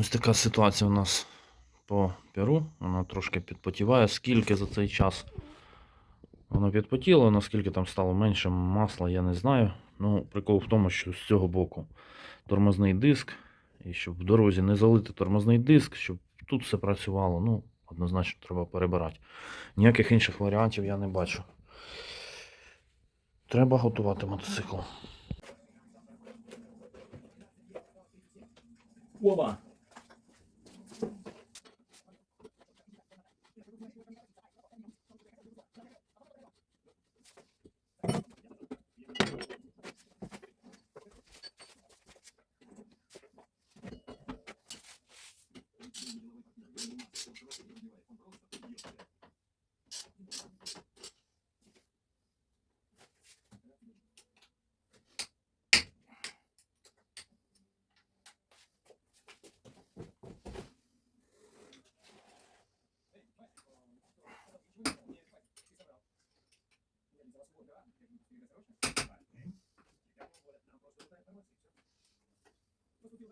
Ось така ситуація у нас по перу. Вона трошки підпотіває. Скільки за цей час воно підпотіло, наскільки там стало менше масла, я не знаю. Ну, прикол в тому, що з цього боку тормозний диск. І щоб в дорозі не залити тормозний диск, щоб тут все працювало, ну, однозначно треба перебирати. Ніяких інших варіантів я не бачу. Треба готувати мотоцикл. Оба.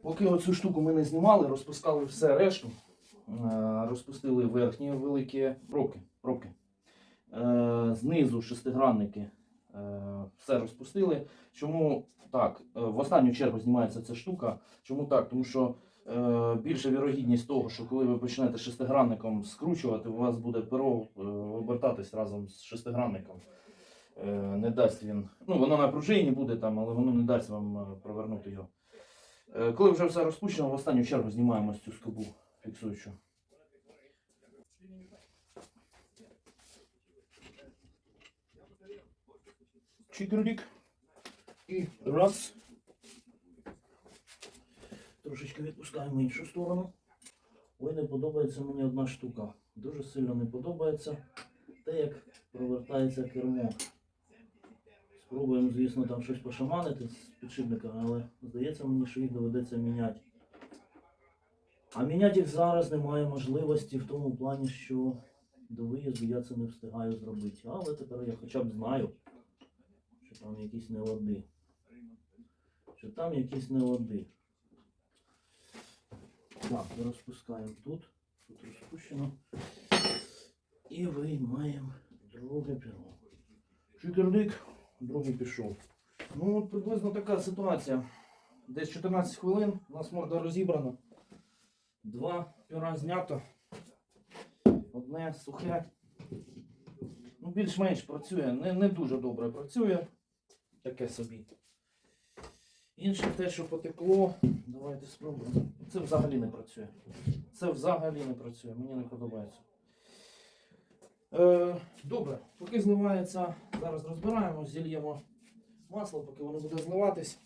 Поки оцю штуку ми не знімали, розпускали все решту. Е, Розпустили верхні великі пробки. пробки. Е, Знизу шестигранники е, все розпустили. Чому так? В останню чергу знімається ця штука. Чому так? Тому що більша вірогідність того, що коли ви почнете шестигранником скручувати, у вас буде перо обертатись разом з шестигранником. Не дасть він. Ну, воно на пружині буде там, але воно не дасть вам провернути його. Е, Коли вже все розпущено, в останню чергу знімаємо цю скобу фіксуючу. Чикрик. І раз. Трошечки відпускаємо іншу сторону. Ой, не подобається мені одна штука. Дуже сильно не подобається те, як провертається кермо. Спробуємо, звісно, там щось пошаманити з підшипниками, але здається мені, що їх доведеться міняти. А міняти їх зараз немає можливості в тому плані, що до виїзду я це не встигаю зробити. Але тепер я хоча б знаю, що там якісь нелади. Що там якісь нелади. Так, розпускаємо тут. Тут розпущено. І виймаємо друге перо. Чикердик, другий пішов. Ну, от приблизно така ситуація. Десь 14 хвилин, у нас морда розібрана. Два пера знято. Одне сухе. Ну, більш-менш працює. Не, не дуже добре працює. Таке собі. Інше те, що потекло, давайте спробуємо. Це взагалі не працює. Це взагалі не працює, мені не подобається. Е, добре, поки зливається, зараз розбираємо, зільємо масло, поки воно буде зливатись.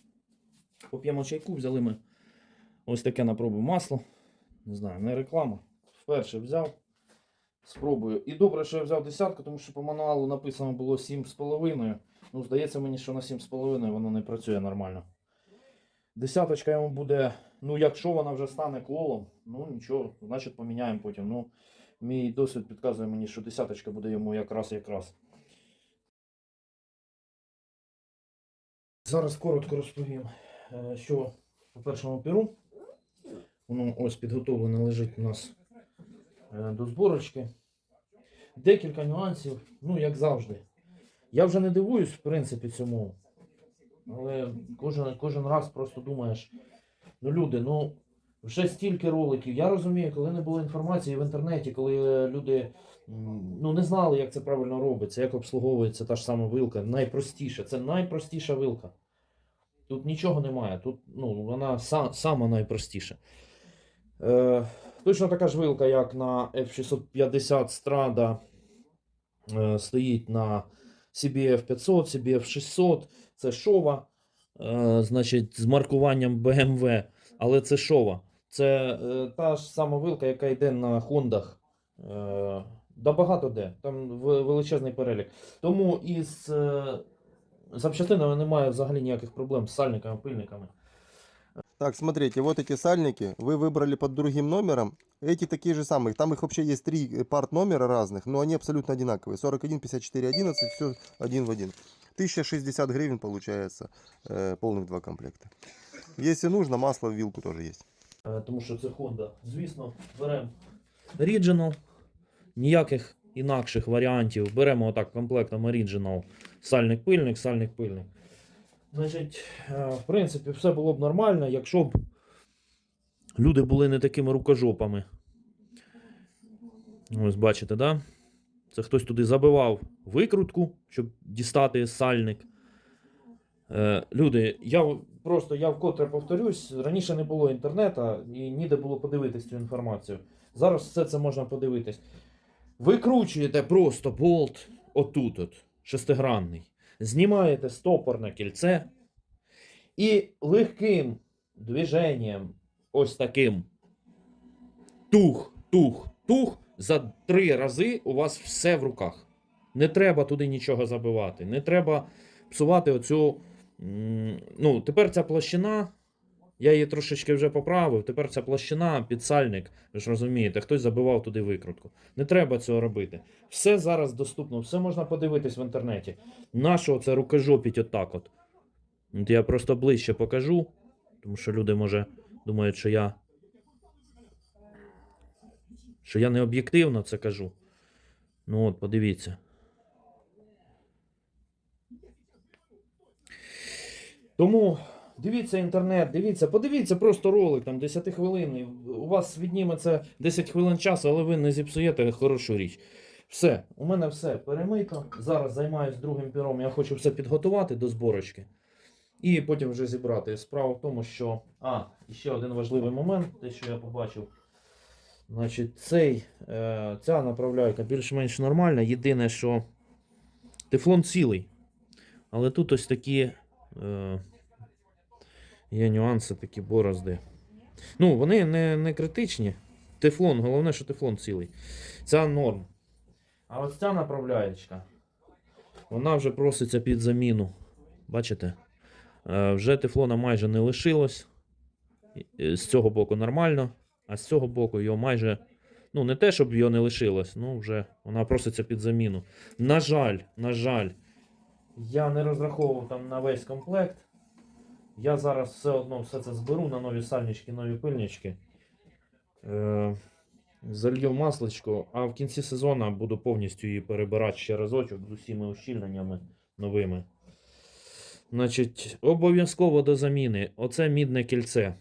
Поп'ємо чайку, взяли ми ось таке на пробу масло. Не знаю, не реклама. Вперше взяв. Спробую. І добре, що я взяв десятку, тому що по мануалу написано було 7,5. Ну, здається мені, що на 7,5 воно не працює нормально. Десяточка йому буде, ну якщо вона вже стане клолом, ну нічого, значить поміняємо потім. Ну, мій досвід підказує мені, що десяточка буде йому якраз якраз. Зараз коротко розповім, е, що по першому перу. Воно ось підготовлене лежить у нас е, до зборочки. Декілька нюансів, ну як завжди. Я вже не дивуюсь, в принципі, цьому. Але кожен, кожен раз просто думаєш, ну люди, ну вже стільки роликів. Я розумію, коли не було інформації в інтернеті, коли е, люди ну, не знали, як це правильно робиться, як обслуговується та ж сама вилка. Найпростіше, це найпростіша вилка. Тут нічого немає. Тут ну, вона са, сама найпростіша. Е, точно така ж вилка, як на F650 Strada е, стоїть на CBF 500, CBF 600. Це шова, е, значить, з маркуванням BMW, але це шова. Це е, та ж сама вилка, яка йде на Хондах. Е, да багато де. Там в- величезний перелік. Тому із е, запчастинами немає взагалі ніяких проблем з сальниками, пильниками. Так, смотрите, вот эти сальники вы выбрали под другим номером. Эти такие же самые. Там их вообще есть три э, парт номера разных, но они абсолютно одинаковые. 41, 54, 11, все один в один. 1060 гривен получается, э, полных два комплекта. Если нужно, масло в вилку тоже есть. Е, Тому що це Honda. Звісно, беремо Original. Ніяких інакших варіантів. Беремо отак комплектом Original. Сальник пильник, сальник пильник. Значить, е, в принципі, все було б нормально, якщо б люди були не такими рукожопами. Ось бачите, да? Це хтось туди забивав викрутку, щоб дістати сальник. Е, люди, я просто я вкотре повторюсь, раніше не було інтернету і ніде було подивитись цю інформацію. Зараз все це можна подивитись. Викручуєте просто болт отут, от, шестигранний. Знімаєте стопорне кільце і легким движенням, ось таким тух, тух, тух, за три рази у вас все в руках. Не треба туди нічого забивати. Не треба псувати оцю. Ну, тепер ця площина. Я її трошечки вже поправив. Тепер ця площина, підсальник, ви ж розумієте, хтось забивав туди викрутку. Не треба цього робити. Все зараз доступно, все можна подивитись в інтернеті. Нашого це рукожопіть отак от. От я просто ближче покажу, тому що люди, може, думають, що я. Що я не об'єктивно це кажу. Ну от, подивіться. Тому дивіться інтернет, дивіться, подивіться просто ролик там 10 хвилин. У вас відніметься 10 хвилин часу, але ви не зіпсуєте хорошу річ. Все, у мене все перемито. Зараз займаюся другим піром. Я хочу все підготувати до зборочки. І потім вже зібрати. Справа в тому, що. А, ще один важливий момент, те, що я побачив. Значить, цей, е, ця направляйка більш-менш нормальна. Єдине, що тефлон цілий. Але тут ось такі е, є нюанси, такі борозди. Ну, вони не, не критичні. Тефлон, головне, що тефлон цілий. Ця норм. А ось ця направляєчка, вона вже проситься під заміну. Бачите? Е, вже тефлона майже не лишилось. З цього боку нормально, а з цього боку його майже. Ну, не те, щоб його не лишилось, ну вже вона проситься під заміну. На жаль, на жаль, я не розраховував там на весь комплект. Я зараз все одно все це зберу на нові сальнички, нові пильнички. Е, залью масличко, а в кінці сезону буду повністю її перебирати ще разочок з усіма ущільненнями новими. Значить, обов'язково до заміни. Оце мідне кільце.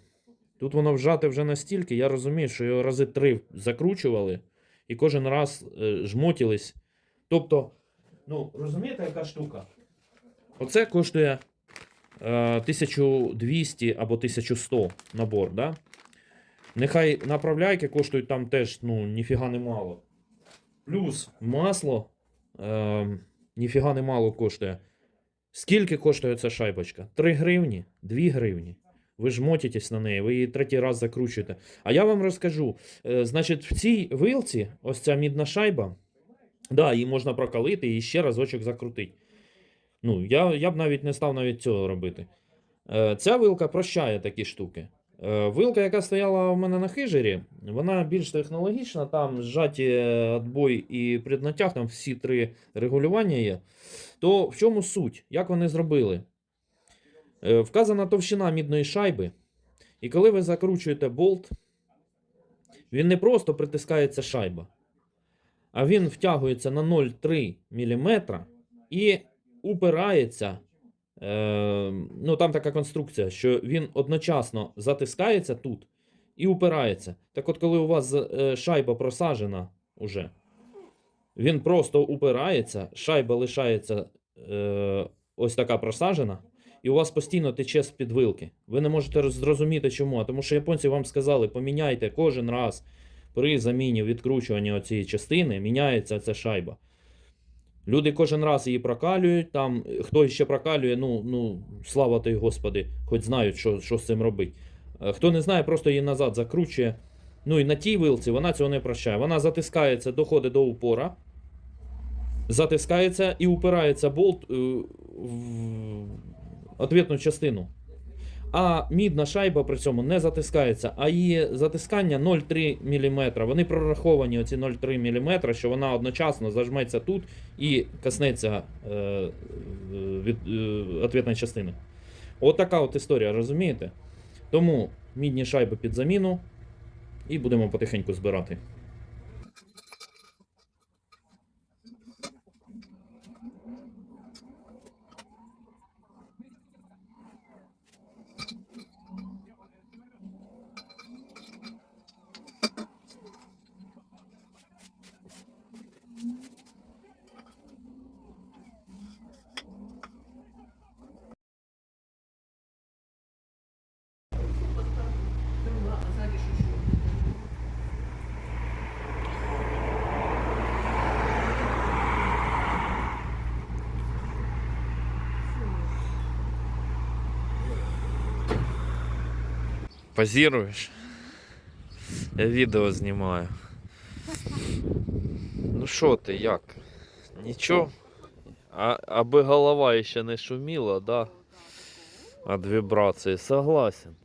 Тут воно вжате вже настільки, я розумію, що його рази три закручували і кожен раз е, жмотілись. Тобто, ну, розумієте, яка штука? Оце коштує 1200 або 1100 набор, да? Нехай направляйки коштують там теж, ну, ніфіга не мало. Плюс масло е, ніфіга не мало коштує. Скільки коштує ця шайбочка? 3 гривні? 2 гривні. Ви ж мотитесь на неї, ви її третій раз закручуєте. А я вам розкажу: е, значить, в цій вилці, ось ця мідна шайба, да, її можна прокалити і ще разочок закрутити. Ну, я, я б навіть не став навіть цього робити. Е, Ця вилка прощає такі штуки. Е, Вилка, яка стояла у мене на хижері, вона більш технологічна, там зжаті відбой і преднатяг, там всі три регулювання є. То в чому суть? Як вони зробили? Е, Вказана товщина мідної шайби, і коли ви закручуєте болт, він не просто притискається шайба, а він втягується на 0,3 мм і упирається. Е, ну, там така конструкція, що він одночасно затискається тут і упирається. Так от, коли у вас е, шайба просажена уже, він просто упирається, шайба лишається е, ось така просажена, і у вас постійно тече з під вилки. Ви не можете зрозуміти чому. А Тому що японці вам сказали, поміняйте кожен раз при заміні відкручуванні цієї частини, міняється ця шайба. Люди кожен раз її прокалюють. Там е, хто ще прокалює, ну, ну слава той Господи, хоч знають, що, що з цим робити. Е, Хто не знає, просто її назад закручує. Ну і на тій вилці вона цього не прощає. Вона затискається, доходить до упора, затискається і упирається болт е, в ответну частину. А мідна шайба при цьому не затискається, а її затискання 0,3 мм. Вони прораховані оці 0,3 мм, що вона одночасно зажметься тут і коснеться е, е, частини. От така от історія, розумієте? Тому мідні шайби під заміну. І будемо потихеньку збирати. Позируєш? Я відео знімаю. Ну що ти, як? Нічого? А, аби голова ще не шуміла, да? От вібрації, согласен.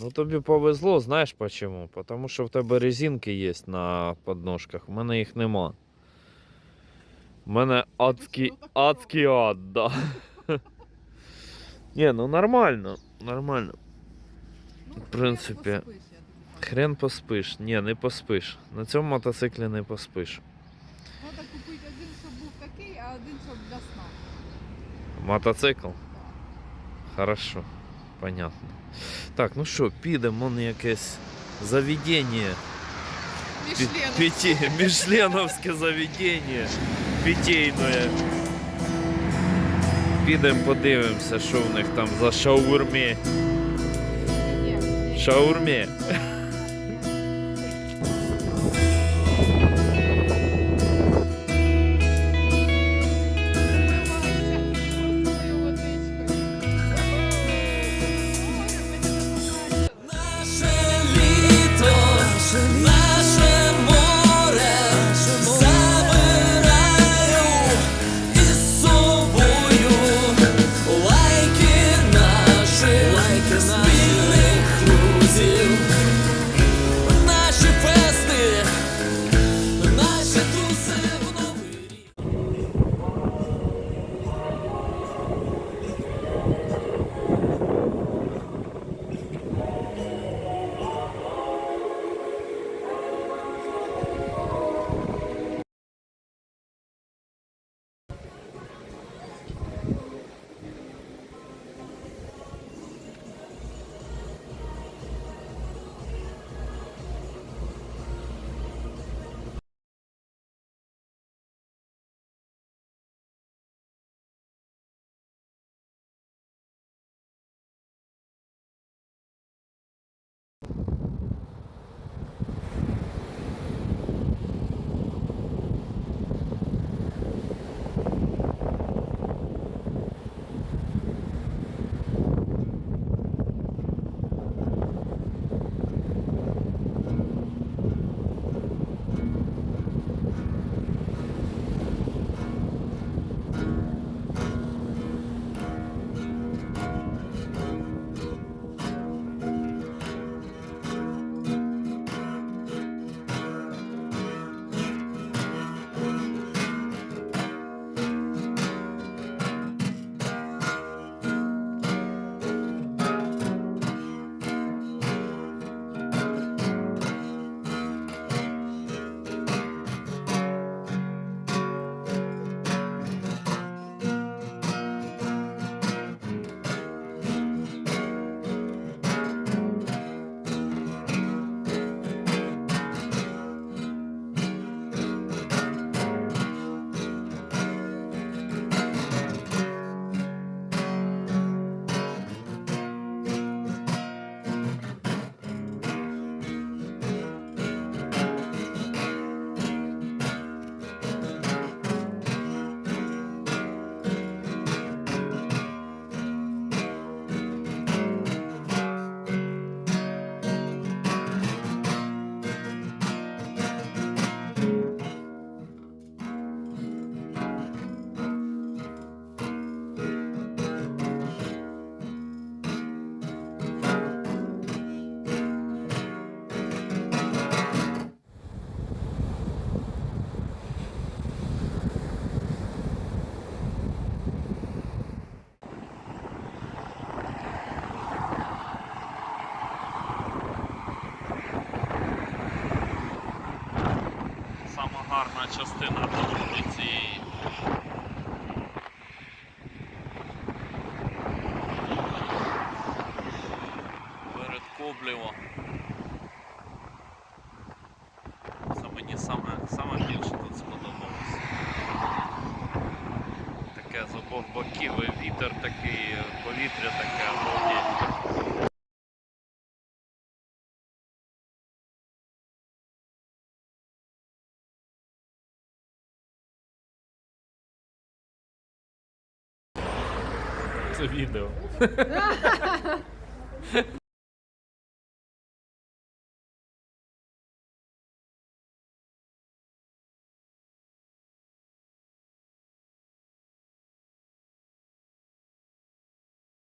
Ну тобі повезло, знаєш почему? Потому що в тебе резинки є на подножках, в мене їх нема. У мене адський, адський ад, да. Ні, ну нормально, нормально. В принципі, Хрен поспиш. Ні, не поспиш. На цьому мотоциклі не поспиш. Треба купити один, щоб був такий, а один, щоб для сна. Мотоцикл? Хорошо, понятно. Так, ну що, підемо на якесь заведення. Піті, Мішленовське заведення. Питейне. Підемо подивимося, що в них там за шаурмі. Шаурме. Частина цієї. Перед Коблево. Це мені саме, саме більше тут сподобалося. Таке з обох боків, і вітер такий, повітря таке обалдеть. Це відео.